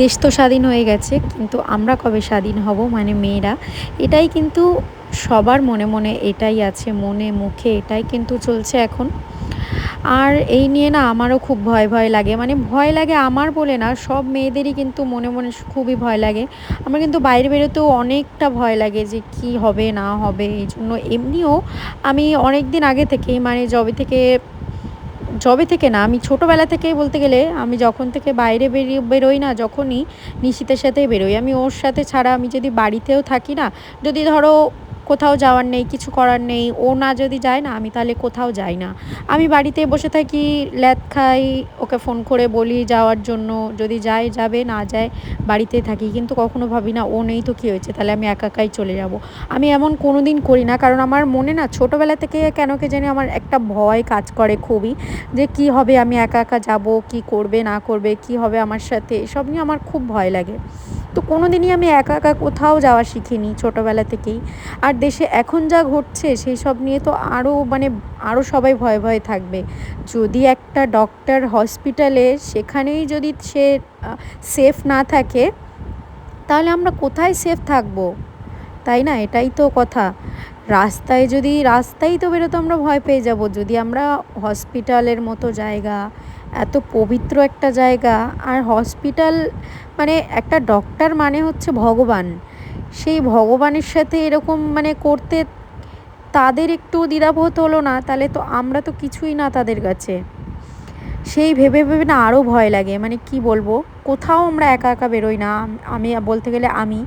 দেশ তো স্বাধীন হয়ে গেছে, কিন্তু আমরা কবে স্বাধীন হব? মানে মেয়েরা। এটাই কিন্তু সবার মনে মনে এটাই আছে, মনে মুখে এটাই কিন্তু চলছে এখন। আর এই নিয়ে না আমারও খুব ভয় ভয় লাগে। মানে ভয় লাগে আমার বলে না, সব মেয়েদেরই কিন্তু মনে মনে খুবই ভয় লাগে। আমার কিন্তু বাইরে বেরোতেও অনেকটা ভয় লাগে যে কি হবে, না হবে, এই জন্য এমনিও আমি অনেক দিন আগে থেকেই মানে যবে থেকে যবে থেকে না, আমি ছোটোবেলা থেকেই বলতে গেলে আমি যখন থেকে বাইরে বেরিয়ে বেরোই না, যখনই নিশিতের সাথেই বেরোই। আমি ওর সাথে ছাড়া আমি যদি বাড়িতেও থাকি না, যদি ধরো কোথাও যাওয়ার নেই, কিছু করার নেই, ও না যদি যায় না, আমি তাহলে কোথাও যাই না। আমি বাড়িতে বসে থাকি, ল্যাদ খাই, ওকে ফোন করে বলি যাওয়ার জন্য, যদি যায়, যাবে, না যায়, বাড়িতেই থাকি। কিন্তু কখনো ভাবি না, ও নেই তো কী হয়েছে, তাহলে আমি একা একাই চলে যাব। আমি এমন কোনো দিন করি না, কারণ আমার মনে না ছোটোবেলা থেকে কেন কে জানি আমার একটা ভয় কাজ করে খুবই, যে কি হবে, আমি একা একা যাব, কি করবে, না করবে, কি হবে আমার সাথে, এসব নিয়ে আমার খুব ভয় লাগে। তো কোনো দিনই আমি একা একা কোথাও যাওয়া শিখিনি ছোটোবেলা থেকেই। আর দেশে এখন যা ঘটছে সেই সব নিয়ে তো আরও মানে আরও সবাই ভয়ে ভয়ে থাকবে। যদি একটা ডক্টর হসপিটালে সেখানেই যদি সে সেফ না থাকে, তাহলে আমরা কোথায় সেফ থাকব? তাই না? এটাই তো কথা। রাস্তায় যদি রাস্তায় তো বেরোতে আমরা ভয় পেয়ে যাব। যদি আমরা হসপিটালের মতো জায়গা, এত পবিত্র একটা জায়গা, আর হসপিটাল মানে একটা ডক্টর মানে হচ্ছে ভগবান। সেই ভগবানের সাথে এরকম মানে করতে তাদের একটু দ্বিধাবোধ হলো না, তাহলে তো আমরা তো কিছুই না তাদের কাছে। সেই ভেবে ভেবে না আরও ভয় লাগে। মানে কি বলব? কোথাও আমরা একা একা বেরোই না। আমি বলতে গেলে আমি,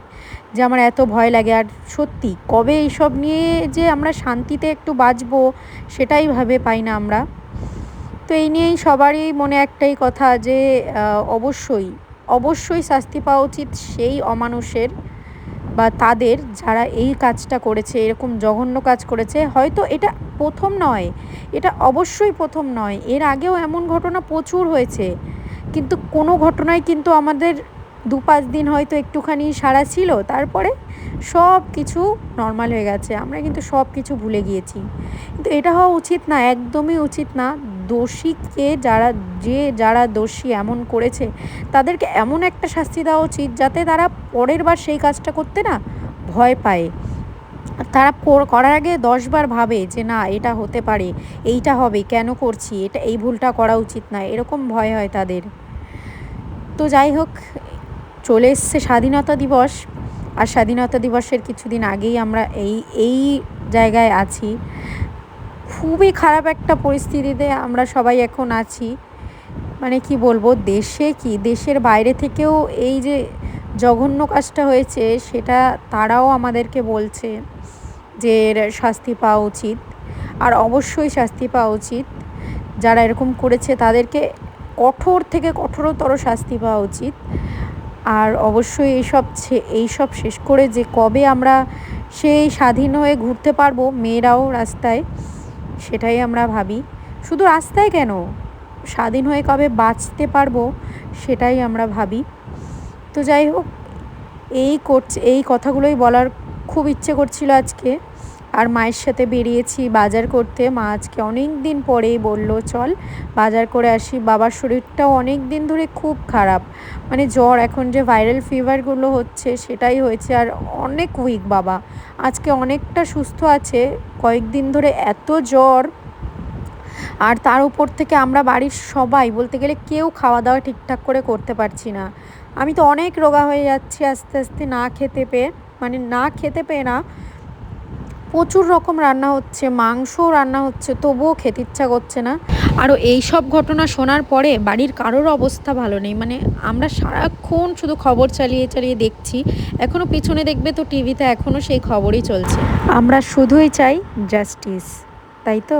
যে আমার এত ভয় লাগে। আর সত্যি, কবে এইসব নিয়ে যে আমরা শান্তিতে একটু বাঁচবো, সেটাই ভাবে পাই না আমরা। তো এই নিয়েই সবারই মনে একটাই কথা যে অবশ্যই অবশ্যই শাস্তি পাওয়া উচিত সেই অমানুষের। বা তাদের যারা এই কাজটা করেছে, এরকম জঘন্য কাজ করেছে, হয়তো এটা প্রথম নয়। এটা অবশ্যই প্রথম নয়। এর আগেও এমন ঘটনা প্রচুর হয়েছে। কিন্তু কোনো ঘটনায় কিন্তু আমাদের দু পাঁচ দিন হয়তো একটুখানি সারা ছিল, তারপরে সব কিছু নর্মাল হয়ে গেছে। আমরা কিন্তু সব কিছু ভুলে গিয়েছি। কিন্তু এটা হওয়া উচিত না, একদমই উচিত না। দোষীকে যারা, যে যারা দোষী এমন করেছে, তাদেরকে এমন একটা শাস্তি দেওয়া উচিত যাতে তারা পরের বার সেই কাজটা করতে না ভয় পায়। তারা করার আগে দশবার ভাবে যে না, এটা হতে পারে, এইটা হবে, কেন করছি, এটা, এই ভুলটা করা উচিত না, এরকম ভয় হয় তাদের। তো যাই হোক, চলে এসছে স্বাধীনতা দিবস। আর স্বাধীনতা দিবসের কিছুদিন আগেই আমরা এই এই জায়গায় আছি। খুবই খারাপ একটা পরিস্থিতিতে আমরা সবাই এখন আছি। মানে কি বলব, দেশে কি, দেশের বাইরে থেকেও এই যে জঘন্য কাজটা হয়েছে, সেটা তারাও আমাদেরকে বলছে যে শাস্তি পাওয়া উচিত। আর অবশ্যই শাস্তি পাওয়া উচিত। যারা এরকম করেছে, তাদেরকে কঠোর থেকে কঠোরতর শাস্তি পাওয়া উচিত। আর অবশ্যই এইসব এইসব শেষ করে যে কবে আমরা সেই স্বাধীন হয়ে ঘুরতে পারব, মেয়েরাও রাস্তায়। সেটাই আমরা ভাবি। শুধু রাস্তায় কেন? স্বাধীন হয়ে কবে বাঁচতে পারব সেটাই আমরা ভাবি। তো যাই হোক, এই করছে, এই কথাগুলোই বলার খুব ইচ্ছে করছিল আজকে। আর মায়ের সাথে বেরিয়েছি বাজার করতে। মা আজকে অনেক দিন পরেই বলল, চল বাজার করে আসি। বাবার শরীরটাও অনেক দিন ধরে খুব খারাপ। মানে জ্বর, এখন যে ভাইরাল ফিভারগুলো হচ্ছে সেটাই হয়েছে। আর অনেক উইক বাবা। আজকে অনেকটা সুস্থ আছে। কয়েকদিন ধরে এত জ্বর। আর তার উপর থেকে আমরা বাড়ির সবাই বলতে গেলে কেউ খাওয়া দাওয়া ঠিকঠাক করে করতে পারছি না। আমি তো অনেক রোগা হয়ে যাচ্ছি আস্তে আস্তে না খেতে পেয়ে। মানে না খেতে পেয়ে না প্রচুর রকম রান্না হচ্ছে মাংস রান্না হচ্ছে, তবুও খেতে ইচ্ছা করছে না। আরও এই সব ঘটনা শোনার পরে বাড়ির কারোর অবস্থা ভালো নেই। মানে আমরা সারাক্ষণ শুধু খবর চালিয়ে চালিয়ে দেখছি এখনও পিছনে দেখবে তো টিভিতে এখনও সেই খবরই চলছে। আমরা শুধুই চাই জাস্টিস তাই তো?